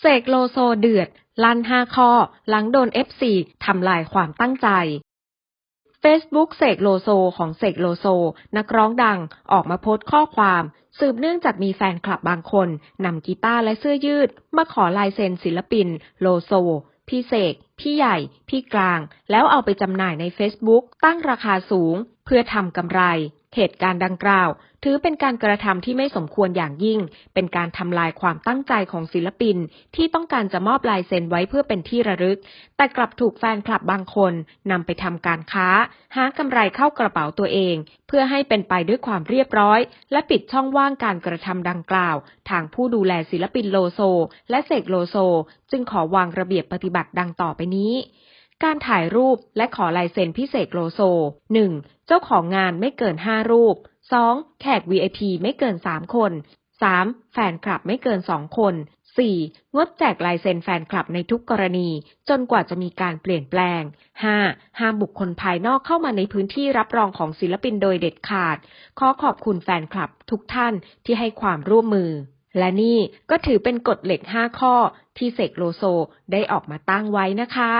เสกโลโซเดือด ลั่นห้าข้อ หลังโดน FC ทำลายความตั้งใจ Facebook เสกโลโซของเสกโลโซ นักร้องดังออกมาโพสต์ข้อความ สืบเนื่องจากมีแฟนคลับบางคนนำกีตาร์และเสื้อยืด มาขอลายเซ็นศิลปิน โลโซ พี่เสก พี่ใหญ่ พี่กลาง แล้วเอาไปจำหน่ายใน Facebook ตั้งราคาสูง เพื่อทำกำไร เหตุการณ์ดังกล่าว ถือเป็นการกระทำที่ไม่สมควรอย่างยิ่ง เป็นการทำลายความตั้งใจของศิลปิน ที่ต้องการจะมอบลายเซ็นไว้เพื่อเป็นที่ระลึก แต่กลับถูกแฟนคลับบางคนนำไปทำการค้า หากำไรเข้ากระเป๋าตัวเอง เพื่อให้เป็นไปด้วยความเรียบร้อย และปิดช่องว่างการกระทำดังกล่าว ทางผู้ดูแลศิลปินโลโซ และเสกโลโซ จึงขอวางระเบียบปฏิบัติดังต่อไปนี้ การถ่ายรูปและขอลายเซ็นพิเศษโลโซ 1. เจ้าของงานไม่เกิน 5 รูป 2. แขก VIP ไม่เกิน 3 คน 3. แฟนคลับไม่เกิน 2 คน 4. งดแจกลายเซ็นแฟนคลับในทุกกรณี จนกว่าจะมีการเปลี่ยนแปลง 5. ห้ามบุคคลภายนอกเข้ามาในพื้นที่รับรองของศิลปินโดยเด็ดขาด ขอขอบคุณแฟนคลับทุกท่านที่ให้ความร่วมมือ และนี่ก็ถือเป็นกฎเหล็ก 5 ข้อที่เสกโลโซได้ออกมาตั้งไว้นะคะ